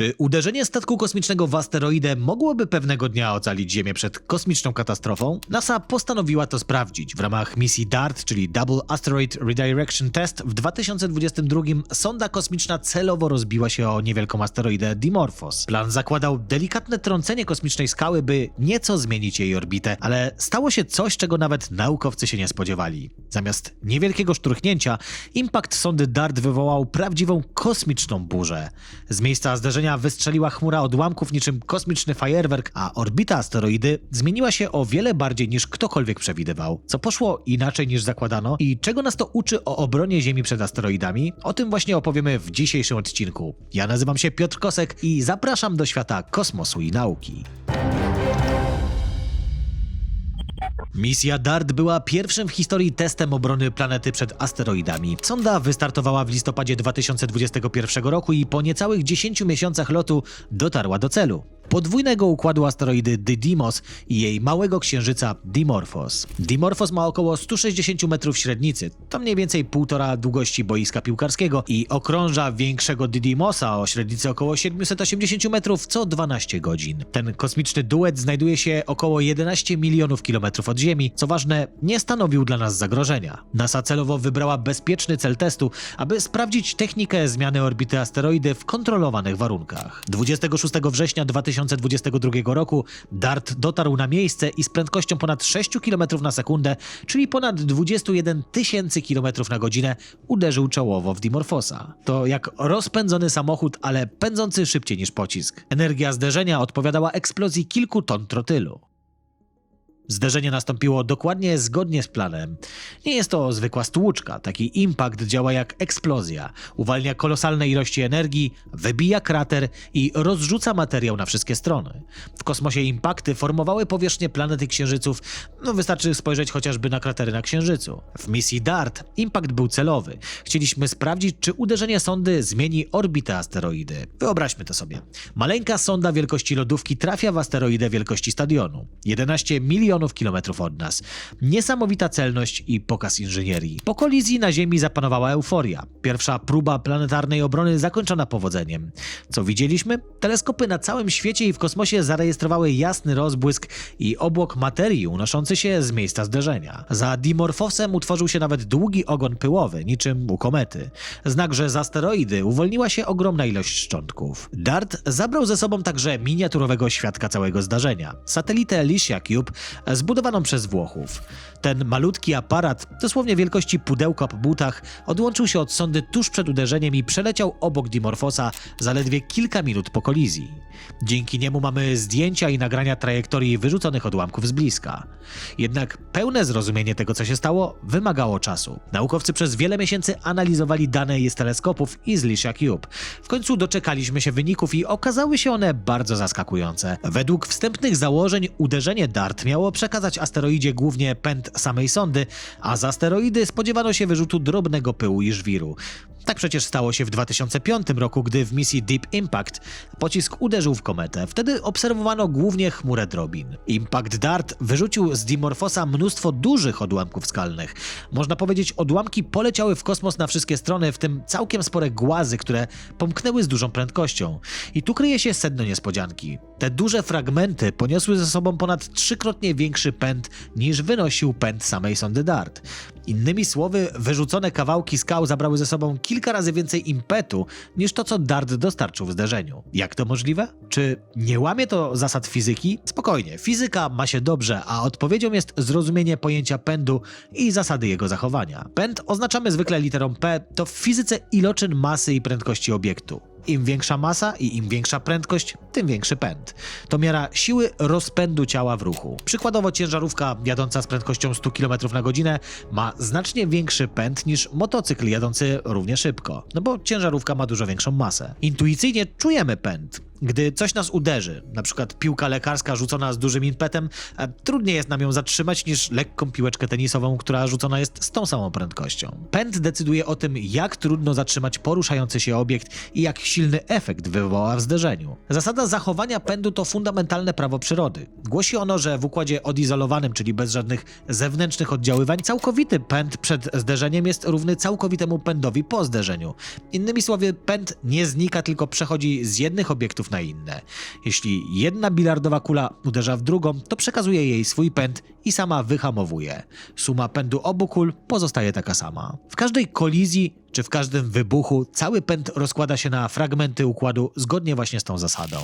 Czy uderzenie statku kosmicznego w asteroidę mogłoby pewnego dnia ocalić Ziemię przed kosmiczną katastrofą? NASA postanowiła to sprawdzić. W ramach misji DART, czyli Double Asteroid Redirection Test, w 2022 sonda kosmiczna celowo rozbiła się o niewielką asteroidę Dimorphos. Plan zakładał delikatne trącenie kosmicznej skały, by nieco zmienić jej orbitę, ale stało się coś, czego nawet naukowcy się nie spodziewali. Zamiast niewielkiego szturchnięcia, impact sondy DART wywołał prawdziwą kosmiczną burzę. Z miejsca zderzenia wystrzeliła chmura odłamków niczym kosmiczny fajerwerk, a orbita asteroidy zmieniła się o wiele bardziej niż ktokolwiek przewidywał. Co poszło inaczej niż zakładano i czego nas to uczy o obronie Ziemi przed asteroidami? O tym właśnie opowiemy w dzisiejszym odcinku. Ja nazywam się Piotr Kosek i zapraszam do świata kosmosu i nauki. Misja DART była pierwszym w historii testem obrony planety przed asteroidami. Sonda wystartowała w listopadzie 2021 roku i po niecałych 10 miesiącach lotu dotarła do celu. Podwójnego układu asteroidy Didymos i jej małego księżyca Dimorphos. Dimorphos ma około 160 metrów średnicy, to mniej więcej półtora długości boiska piłkarskiego i okrąża większego Didymosa o średnicy około 780 metrów co 12 godzin. Ten kosmiczny duet znajduje się około 11 milionów kilometrów od Ziemi, co ważne, nie stanowił dla nas zagrożenia. NASA celowo wybrała bezpieczny cel testu, aby sprawdzić technikę zmiany orbity asteroidy w kontrolowanych warunkach. 26 września 2022 roku DART dotarł na miejsce i z prędkością ponad 6 km na sekundę, czyli ponad 21 tysięcy km na godzinę, uderzył czołowo w Dimorphosa. To jak rozpędzony samochód, ale pędzący szybciej niż pocisk. Energia zderzenia odpowiadała eksplozji kilku ton trotylu. Zderzenie nastąpiło dokładnie zgodnie z planem. Nie jest to zwykła stłuczka, taki impact działa jak eksplozja. Uwalnia kolosalne ilości energii, wybija krater i rozrzuca materiał na wszystkie strony. W kosmosie impakty formowały powierzchnię planet i księżyców, no wystarczy spojrzeć chociażby na kratery na księżycu. W misji DART impact był celowy. Chcieliśmy sprawdzić, czy uderzenie sondy zmieni orbitę asteroidy. Wyobraźmy to sobie. Maleńka sonda wielkości lodówki trafia w asteroidę wielkości stadionu. 11 milionów kilometrów od nas. Niesamowita celność i pokaz inżynierii. Po kolizji na Ziemi zapanowała euforia. Pierwsza próba planetarnej obrony zakończona powodzeniem. Co widzieliśmy? Teleskopy na całym świecie i w kosmosie zarejestrowały jasny rozbłysk i obłok materii unoszący się z miejsca zderzenia. Za Dimorphosem utworzył się nawet długi ogon pyłowy, niczym u komety. Znak, że z asteroidy uwolniła się ogromna ilość szczątków. DART zabrał ze sobą także miniaturowego świadka całego zdarzenia. Satelitę Alicia Cube zbudowaną przez Włochów. Ten malutki aparat, dosłownie wielkości pudełka po butach, odłączył się od sondy tuż przed uderzeniem i przeleciał obok Dimorphosa zaledwie kilka minut po kolizji. Dzięki niemu mamy zdjęcia i nagrania trajektorii wyrzuconych odłamków z bliska. Jednak pełne zrozumienie tego, co się stało, wymagało czasu. Naukowcy przez wiele miesięcy analizowali dane z teleskopów i z Licia Cube. W końcu doczekaliśmy się wyników i okazały się one bardzo zaskakujące. Według wstępnych założeń uderzenie DART miało przekazać asteroidzie głównie pęd samej sondy, a z asteroidy spodziewano się wyrzutu drobnego pyłu i żwiru. Tak przecież stało się w 2005 roku, gdy w misji Deep Impact pocisk uderzył w kometę. Wtedy obserwowano głównie chmurę drobin. Impact DART wyrzucił z Dimorphosa mnóstwo dużych odłamków skalnych. Można powiedzieć, odłamki poleciały w kosmos na wszystkie strony, w tym całkiem spore głazy, które pomknęły z dużą prędkością. I tu kryje się sedno niespodzianki. Te duże fragmenty poniosły ze sobą ponad trzykrotnie większy pęd niż wynosił pęd samej sondy DART. Innymi słowy, wyrzucone kawałki skał zabrały ze sobą kilka razy więcej impetu niż to, co Dart dostarczył w zderzeniu. Jak to możliwe? Czy nie łamie to zasad fizyki? Spokojnie, fizyka ma się dobrze, a odpowiedzią jest zrozumienie pojęcia pędu i zasady jego zachowania. Pęd oznaczamy zwykle literą P, to w fizyce iloczyn masy i prędkości obiektu. Im większa masa i im większa prędkość, tym większy pęd. To miara siły rozpędu ciała w ruchu. Przykładowo ciężarówka jadąca z prędkością 100 km na godzinę ma znacznie większy pęd niż motocykl jadący równie szybko, no bo ciężarówka ma dużo większą masę. Intuicyjnie czujemy pęd. Gdy coś nas uderzy, na przykład piłka lekarska rzucona z dużym impetem, e, trudniej jest nam ją zatrzymać niż lekką piłeczkę tenisową, która rzucona jest z tą samą prędkością. Pęd decyduje o tym, jak trudno zatrzymać poruszający się obiekt i jak silny efekt wywoła w zderzeniu. Zasada zachowania pędu to fundamentalne prawo przyrody. Głosi ono, że w układzie odizolowanym, czyli bez żadnych zewnętrznych oddziaływań, całkowity pęd przed zderzeniem jest równy całkowitemu pędowi po zderzeniu. Innymi słowy, pęd nie znika, tylko przechodzi z jednych obiektów na inne. Jeśli jedna bilardowa kula uderza w drugą, to przekazuje jej swój pęd i sama wyhamowuje. Suma pędu obu kul pozostaje taka sama. W każdej kolizji czy w każdym wybuchu cały pęd rozkłada się na fragmenty układu zgodnie właśnie z tą zasadą.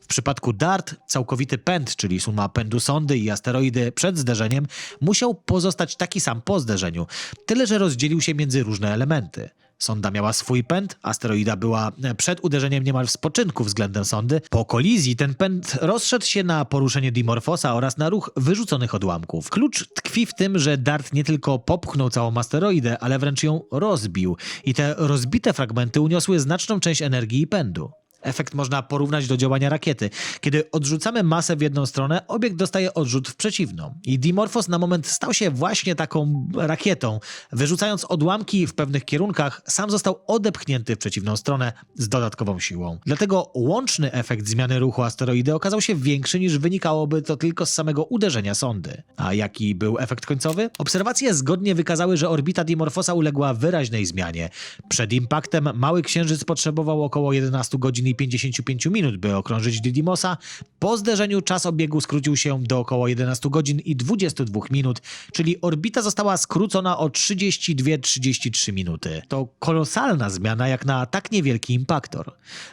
W przypadku DART całkowity pęd, czyli suma pędu sondy i asteroidy przed zderzeniem, musiał pozostać taki sam po zderzeniu, tyle że rozdzielił się między różne elementy. Sonda miała swój pęd, asteroida była przed uderzeniem niemal w spoczynku względem sondy. Po kolizji ten pęd rozszedł się na poruszenie Dimorphosa oraz na ruch wyrzuconych odłamków. Klucz tkwi w tym, że DART nie tylko popchnął całą asteroidę, ale wręcz ją rozbił i te rozbite fragmenty uniosły znaczną część energii i pędu. Efekt można porównać do działania rakiety. Kiedy odrzucamy masę w jedną stronę, obiekt dostaje odrzut w przeciwną. I Dimorphos na moment stał się właśnie taką rakietą. Wyrzucając odłamki w pewnych kierunkach, sam został odepchnięty w przeciwną stronę z dodatkową siłą. Dlatego łączny efekt zmiany ruchu asteroidy okazał się większy niż wynikałoby to tylko z samego uderzenia sondy. A jaki był efekt końcowy? Obserwacje zgodnie wykazały, że orbita Dimorphosa uległa wyraźnej zmianie. Przed impaktem mały księżyc potrzebował około 11 godzin i 55 minut, by okrążyć Didimosa. Po zderzeniu czas obiegu skrócił się do około 11 godzin i 22 minut, czyli orbita została skrócona o 32-33 minuty. To kolosalna zmiana jak na tak niewielki impaktor.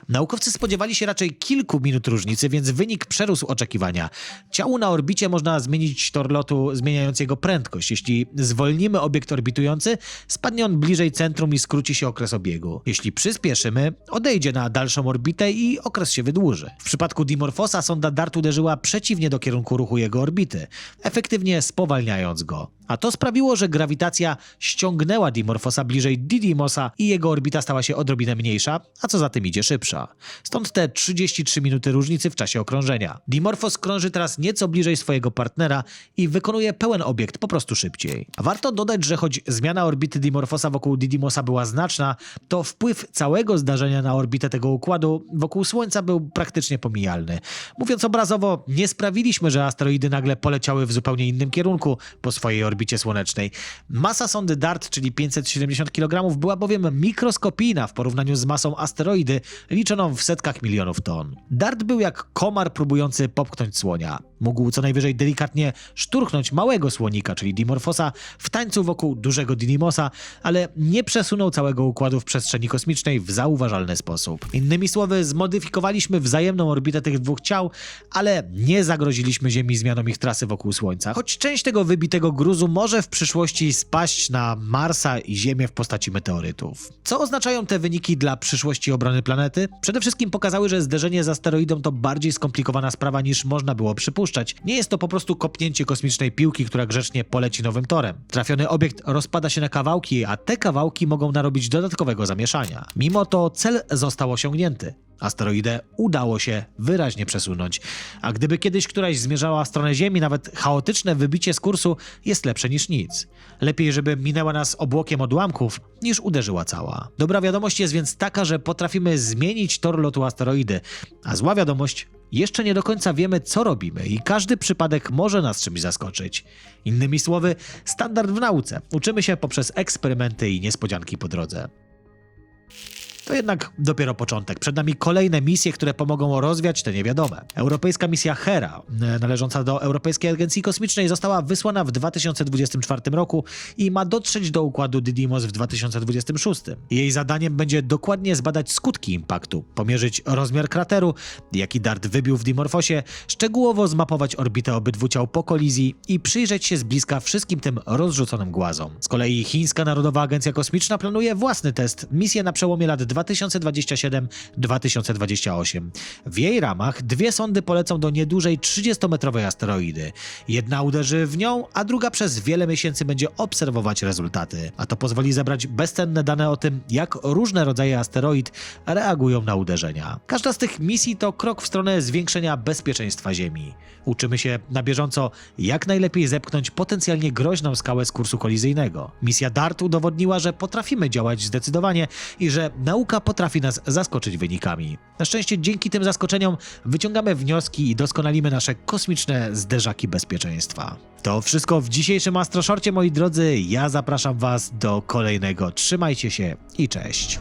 Naukowcy spodziewali się raczej kilku minut różnicy, więc wynik przerósł oczekiwania. Ciału na orbicie można zmienić tor lotu, zmieniając jego prędkość. Jeśli zwolnimy obiekt orbitujący, spadnie on bliżej centrum i skróci się okres obiegu. Jeśli przyspieszymy, odejdzie na dalszą orbitę i okres się wydłuży. W przypadku Dimorphosa sonda DART uderzyła przeciwnie do kierunku ruchu jego orbity, efektywnie spowalniając go. A to sprawiło, że grawitacja ściągnęła Dimorphosa bliżej Didimosa i jego orbita stała się odrobinę mniejsza, a co za tym idzie szybsza. Stąd te 33 minuty różnicy w czasie okrążenia. Dimorphos krąży teraz nieco bliżej swojego partnera i wykonuje pełen obiekt po prostu szybciej. Warto dodać, że choć zmiana orbity Dimorphosa wokół Didimosa była znaczna, to wpływ całego zdarzenia na orbitę tego układu wokół Słońca był praktycznie pomijalny. Mówiąc obrazowo, nie sprawiliśmy, że asteroidy nagle poleciały w zupełnie innym kierunku po swojej orbicie słonecznej. Masa sondy DART, czyli 570 kg, była bowiem mikroskopijna w porównaniu z masą asteroidy, liczoną w setkach milionów ton. DART był jak komar próbujący popchnąć słonia. Mógł co najwyżej delikatnie szturchnąć małego słonika, czyli Dimorphosa, w tańcu wokół dużego Didimosa, ale nie przesunął całego układu w przestrzeni kosmicznej w zauważalny sposób. Innymi słowy, zmodyfikowaliśmy wzajemną orbitę tych dwóch ciał, ale nie zagroziliśmy Ziemi zmianą ich trasy wokół Słońca. Choć część tego wybitego gruzu może w przyszłości spaść na Marsa i Ziemię w postaci meteorytów. Co oznaczają te wyniki dla przyszłości obrony planety? Przede wszystkim pokazały, że zderzenie z asteroidą to bardziej skomplikowana sprawa niż można było przypuszczać. Nie jest to po prostu kopnięcie kosmicznej piłki, która grzecznie poleci nowym torem. Trafiony obiekt rozpada się na kawałki, a te kawałki mogą narobić dodatkowego zamieszania. Mimo to cel został osiągnięty. Asteroidę udało się wyraźnie przesunąć, a gdyby kiedyś któraś zmierzała w stronę Ziemi, nawet chaotyczne wybicie z kursu jest lepsze niż nic. Lepiej, żeby minęła nas obłokiem odłamków, niż uderzyła cała. Dobra wiadomość jest więc taka, że potrafimy zmienić tor lotu asteroidy, a zła wiadomość jeszcze nie do końca wiemy, co robimy i każdy przypadek może nas czymś zaskoczyć. Innymi słowy, standard w nauce. Uczymy się poprzez eksperymenty i niespodzianki po drodze. To jednak dopiero początek. Przed nami kolejne misje, które pomogą rozwiać te niewiadome. Europejska misja Hera, e, należąca do Europejskiej Agencji Kosmicznej, została wysłana w 2024 roku i ma dotrzeć do układu Didymos w 2026. Jej zadaniem będzie dokładnie zbadać skutki impaktu, pomierzyć rozmiar krateru, jaki dart wybił w Dimorfosie, szczegółowo zmapować orbitę obydwu ciał po kolizji i przyjrzeć się z bliska wszystkim tym rozrzuconym głazom. Z kolei Chińska Narodowa Agencja Kosmiczna planuje własny test, misję na przełomie lat 2027-2028. W jej ramach dwie sondy polecą do niedużej 30-metrowej asteroidy. Jedna uderzy w nią, a druga przez wiele miesięcy będzie obserwować rezultaty. A to pozwoli zebrać bezcenne dane o tym, jak różne rodzaje asteroid reagują na uderzenia. Każda z tych misji to krok w stronę zwiększenia bezpieczeństwa Ziemi. Uczymy się na bieżąco, jak najlepiej zepchnąć potencjalnie groźną skałę z kursu kolizyjnego. Misja DART udowodniła, że potrafimy działać zdecydowanie i że nauka potrafi nas zaskoczyć wynikami. Na szczęście dzięki tym zaskoczeniom wyciągamy wnioski i doskonalimy nasze kosmiczne zderzaki bezpieczeństwa. To wszystko w dzisiejszym Astroszorcie, moi drodzy. Ja zapraszam Was do kolejnego. Trzymajcie się i cześć.